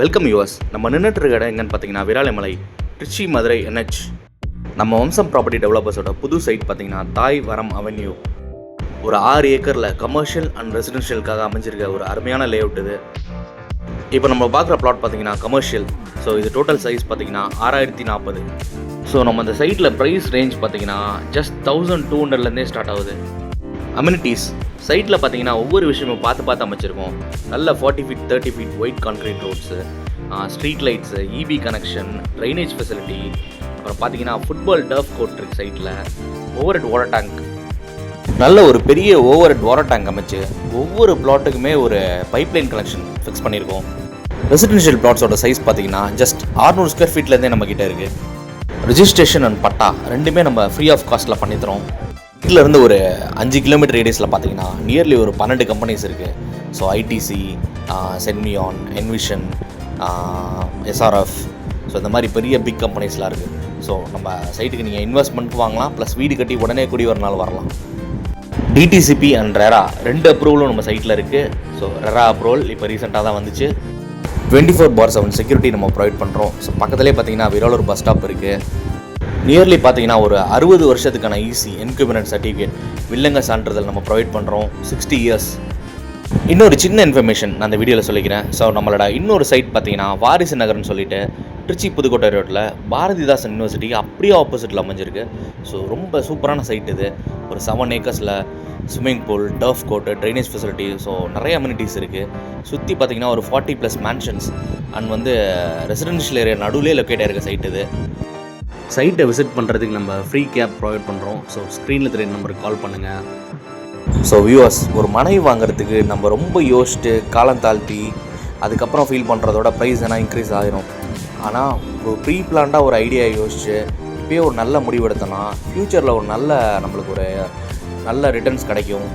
Welcome US நம்ம நின்றுட்டு இருக்க இடம் எங்கன்னு பார்த்தீங்கன்னா விராலிமலை திருச்சி மதுரை என்ஹெச் நம்ம வம்சம் ப்ராப்பர்ட்டி டெவலப்பர்ஸோட புது சைட் பார்த்தீங்கன்னா தாய் வரம் அவென்யூ ஒரு ஆறு ஏக்கரில் கமர்ஷியல் அண்ட் ரெசிடென்ஷியலுக்காக அமைஞ்சிருக்க ஒரு அருமையான லேஅவுட் இது. இப்போ நம்ம பார்க்குற பிளாட் பார்த்தீங்கன்னா கமர்ஷியல் ஸோ இது டோட்டல் சைஸ் பார்த்தீங்கன்னா ஆறாயிரத்தி நாற்பது. ஸோ நம்ம அந்த சைட்டில் ப்ரைஸ் ரேஞ்ச் பார்த்தீங்கன்னா ஜஸ்ட் தௌசண்ட் டூ ஹண்ட்ரட்லேருந்தே ஸ்டார்ட் ஆகுது. அம்யூனிட்டிஸ் சைட்டில் பார்த்தீங்கன்னா ஒவ்வொரு விஷயமும் பார்த்து பார்த்து அமைச்சிருக்கோம். நல்ல forty feet thirty feet wide concrete roads street lights EB connection drainage facility அப்புறம் பார்த்தீங்கன்னா ஃபுட்பால் டர்ஃப் கோர்ட் இருக்கு சைட்டில் ஓவர் ஹெட் வாட்டர் டேங்க் நல்ல ஒரு பெரிய ஓவர் ஹெட் வாட்டர் டேங்க் அமைச்சு ஒவ்வொரு பிளாட்டுக்குமே ஒரு பைப்லைன் கனெக்ஷன் ஃபிக்ஸ் பண்ணியிருக்கோம் ரெசிடென்ஷியல் பிளாட்ஸோட சைஸ் பார்த்தீங்கன்னா ஜஸ்ட் 600 ஸ்கொயர் ஃபீட்லேருந்தே நம்மக்கிட்ட இருக்குது ரிஜிஸ்ட்ரேஷன் அண்ட் பட்டா ரெண்டுமே நம்ம ஃப்ரீ ஆஃப் காஸ்ட்டில் பண்ணித்தரோம். இருந்து ஒரு அஞ்சு கிலோமீட்டர் ரேடியஸில் பார்த்தீங்கன்னா நியர்லி ஒரு பன்னெண்டு கம்பெனிஸ் இருக்குது ஸோ ஐடிசி சென்மியான் என்விஷன் எஸ்ஆர்எஃப் ஸோ இந்த மாதிரி பெரிய பிக் கம்பெனிஸ்லாம் இருக்குது ஸோ நம்ம சைட்டுக்கு நீங்கள் இன்வெஸ்ட்மெண்ட் வாங்கலாம் ப்ளஸ் வீடு கட்டி உடனே குடி ஒரு நாள் வரலாம். டிடிசிபி அண்ட் ரெரா ரெண்டு அப்ரூவலும் நம்ம சைட்டில் இருக்குது ஸோ ரெரா அப்ரூவல் இப்போ ரீசெண்டாக தான் வந்துச்சு. Twenty four by seven security நம்ம ப்ரொவைட் பண்ணுறோம் ஸோ பக்கத்துலேயே பார்த்தீங்கன்னா விரோலூர் பஸ் ஸ்டாப் இருக்குது நியர்லி பார்த்தீங்கன்னா ஒரு அறுபது வருஷத்துக்கான ஈஸி ஈசி சர்டிஃபிகேட் வில்லங்க சான்றிதழ் நம்ம ப்ரொவைட் பண்ணுறோம் சிக்ஸ்டி இயர்ஸ் இன்னொரு சின்ன இன்ஃபர்மேஷன் நான் அந்த வீடியோவில் சொல்லிக்கிறேன். ஸோ நம்மளோட இன்னொரு சைட் பார்த்தீங்கன்னா வாரிசு நகர்னு சொல்லிட்டு திருச்சி புதுக்கோட்டை ரோட்டில் பாரதிதாசன் யூனிவர்சிட்டி அப்படியே ஆப்போசிட்டில் அமைஞ்சிருக்கு. ஸோ ரொம்ப சூப்பரான சைட் இது. ஒரு seven ஏக்கர்ஸில் swimming pool turf court drainage facility so நிறைய அம்யூனிட்டிஸ் இருக்குது சுற்றி பார்த்தீங்கன்னா ஒரு ஃபார்ட்டி ப்ளஸ் மேன்ஷன்ஸ் அண்ட் வந்து ரெசிடென்ஷியல் ஏரியா நடுவிலே லொக்கேட் ஆகிருக்க சைட் இது. சைட்டை விசிட் பண்ணுறதுக்கு நம்ம ஃப்ரீ கேப் ப்ரொவைட் பண்ணுறோம் ஸோ ஸ்க்ரீனில் தெரிய நம்பருக்கு கால் பண்ணுங்கள் ஸோ வியூவர்ஸ் ஒரு மனைவி வாங்குறதுக்கு நம்ம ரொம்ப யோசிச்சுட்டு காலம் தாழ்த்தி அதுக்கப்புறம் ஃபீல் பண்ணுறதோட ப்ரைஸ் ஏன்னா இன்க்ரீஸ் ஆகிரும் ஆனால் ஒரு ப்ரீ பிளான்டாக ஒரு ஐடியா யோசிச்சு இப்போயே ஒரு நல்ல முடிவு எடுத்தோன்னா ஃப்யூச்சரில் ஒரு நல்ல நம்மளுக்கு ஒரு நல்ல ரிட்டர்ன்ஸ் கிடைக்கும்.